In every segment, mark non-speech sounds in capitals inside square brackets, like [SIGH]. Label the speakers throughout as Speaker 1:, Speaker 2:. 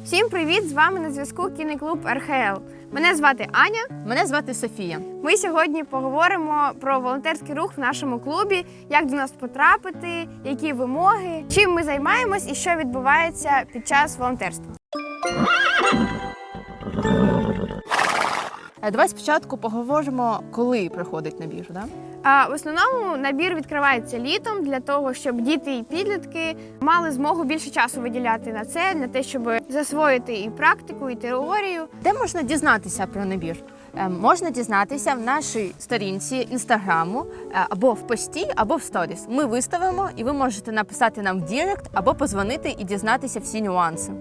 Speaker 1: Всім привіт! З вами на зв'язку кінеклуб РХЛ. Мене звати Аня.
Speaker 2: Мене звати Софія.
Speaker 1: Ми сьогодні поговоримо про волонтерський рух в нашому клубі, як до нас потрапити, які вимоги, чим ми займаємось і що відбувається під час волонтерства.
Speaker 2: Е, Давай спочатку поговоримо, коли приходить набір. Да?
Speaker 1: А в основному набір відкривається літом для того, щоб діти і підлітки мали змогу більше часу виділяти на це, на те, щоб засвоїти і практику, і теорію.
Speaker 2: Де можна дізнатися про набір? Е, Можна дізнатися в нашій сторінці інстаграму е, або в пості, або в сторіс. Ми виставимо, і ви можете написати нам в Дірект або позвонити і дізнатися всі нюанси.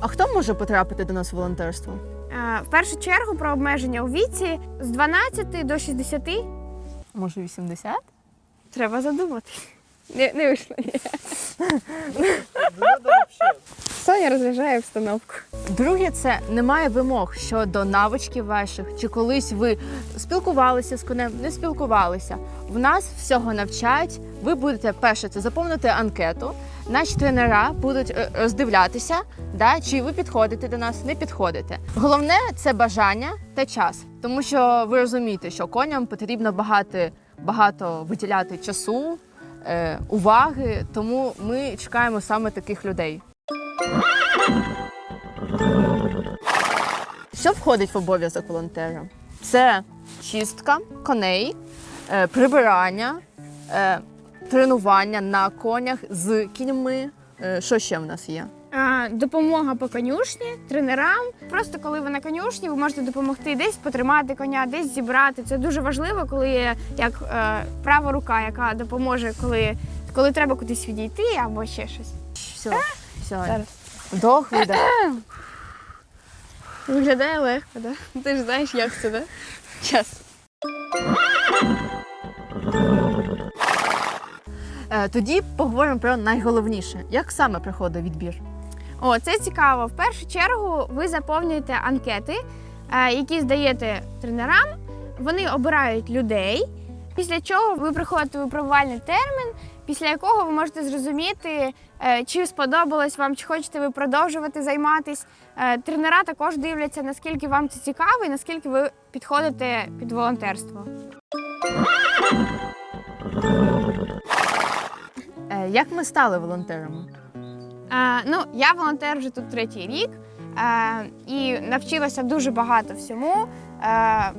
Speaker 2: А хто може потрапити до нас в волонтерство?
Speaker 1: А, В першу чергу про обмеження у віці з 12 до 60
Speaker 2: Може, 80?
Speaker 1: треба задумати. Не, не вийшло. Соня розряджає обстановку.
Speaker 2: Друге, це немає вимог щодо навичків ваших, чи колись ви спілкувалися з конем, не спілкувалися. В нас всього навчають. Ви будете перше це заповнити анкету. Наші тренера будуть е, роздивлятися, да, чи ви підходите до нас, не підходите. Головне це бажання та час, тому що ви розумієте, що коням потрібно багато, багато виділяти часу, е, уваги, тому ми чекаємо саме таких людей. Що входить в обов'язок волонтера? Це чистка коней, е, прибирання, е, тренування на конях з кіньми. Е, Що ще в нас є?
Speaker 1: Допомога по конюшні, тренерам. Просто коли ви на конюшні, ви можете допомогти десь потримати коня, десь зібрати. Це дуже важливо, коли є як е, права рука, яка допоможе, коли, коли треба кудись відійти або ще щось.
Speaker 2: Все, все.
Speaker 1: Зараз.
Speaker 2: Вдох, видох. [COUGHS]
Speaker 1: Виглядає легко, да? Ти ж знаєш, як це, да? Час.
Speaker 2: Е, Тоді поговоримо про найголовніше. Як саме проходить відбір?
Speaker 1: О, це цікаво. В першу чергу ви заповнюєте анкети, е, які здаєте тренерам. Вони обирають людей. Після чого ви проходите випробувальний термін, після якого ви можете зрозуміти, е, чи сподобалось вам, чи хочете ви продовжувати займатись. Е, Тренера також дивляться, наскільки вам це цікаво і наскільки ви підходите під волонтерство.
Speaker 2: Е, Як ми стали волонтерами?
Speaker 1: Е, ну, я волонтер вже тут третій рік е, і навчилася дуже багато всьому. Е,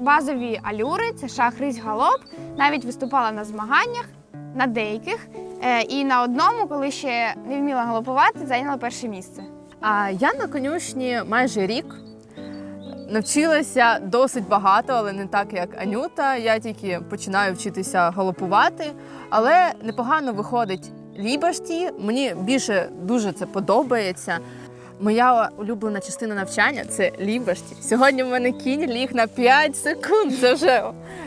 Speaker 1: базові алюри це шах, рись, галоп. Навіть виступала на змаганнях на деяких. Е, і на одному, коли ще не вміла галопувати, зайняла перше місце.
Speaker 2: А я на конюшні майже рік. Навчилася досить багато, але не так, як Анюта. Я тільки починаю вчитися галопувати, але непогано виходить ліберті. Мені більше дуже це подобається. Моя улюблена частина навчання це ліберті. Сьогодні в мене кінь ліг на 5 секунд. Це вже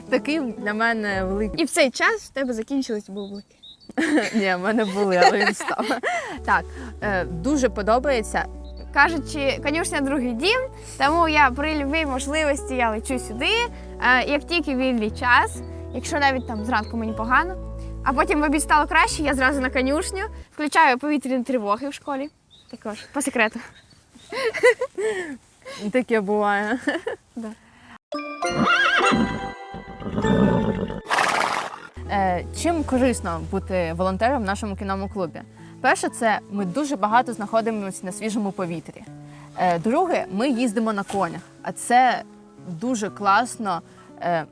Speaker 2: такий для мене великий.
Speaker 1: І в цей час в тебе закінчились бублики. [LAUGHS]
Speaker 2: Ні, в мене були, але він став. Так, е, дуже подобається.
Speaker 1: Кажучи, конюшня другий дім, тому я при любій можливості я лечу сюди. Е, Як тільки вільний час, якщо навіть там зранку мені погано, а потім в обід стало краще, я зразу на конюшню, включаю повітряні тривоги в школі. Також по секрету.
Speaker 2: Таке буває.
Speaker 1: Да.
Speaker 2: Е, Чим корисно бути волонтером в нашому кіному клубі? Перше, це ми дуже багато знаходимося на свіжому повітрі. Е, Друге, ми їздимо на конях, а це дуже класно е,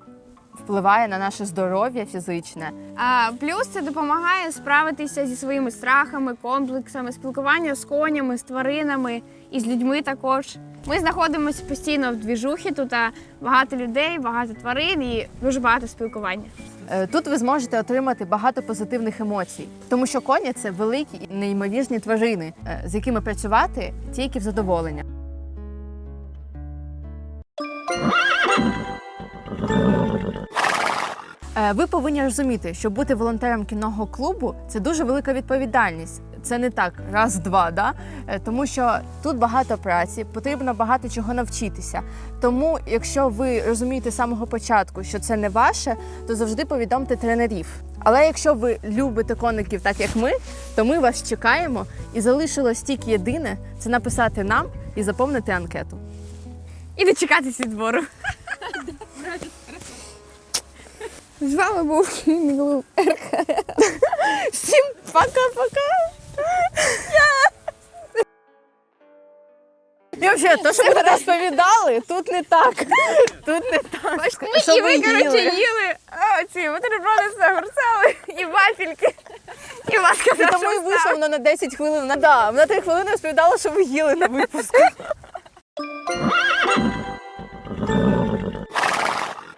Speaker 2: впливає на наше здоров'я фізичне.
Speaker 1: А плюс це допомагає справитися зі своїми страхами, комплексами, спілкування з конями, з тваринами і з людьми також. Ми знаходимося постійно в двіжухі, тут багато людей, багато тварин і дуже багато спілкування.
Speaker 2: Е, Тут ви зможете отримати багато позитивних емоцій, тому що коні це великі і неймовірні тварини, е, з якими працювати тільки в задоволення. Ви повинні розуміти, що бути волонтером кінного клубу це дуже велика відповідальність, це не так, раз-два, да? Е, тому що тут багато праці, потрібно багато чого навчитися. Тому, якщо ви розумієте з самого початку, що це не ваше, то завжди повідомте тренерів. Але якщо ви любите коників так, як ми, то ми вас чекаємо і залишилось тільки єдине це написати нам і заповнити анкету.
Speaker 1: І дочекатись відбору. З вами був Кінглу.
Speaker 2: Всім пока-пока! І взагалі, то, що ви розповідали, тут не так. Тут не так. Що
Speaker 1: і ви, коротше,
Speaker 2: їли?
Speaker 1: а, ці бутерброди з огурцями і вафельки. І маска
Speaker 2: Тому і вийшло на 10 хвилин. Да, на 3 хвилини розповідала, що ви їли на випуску.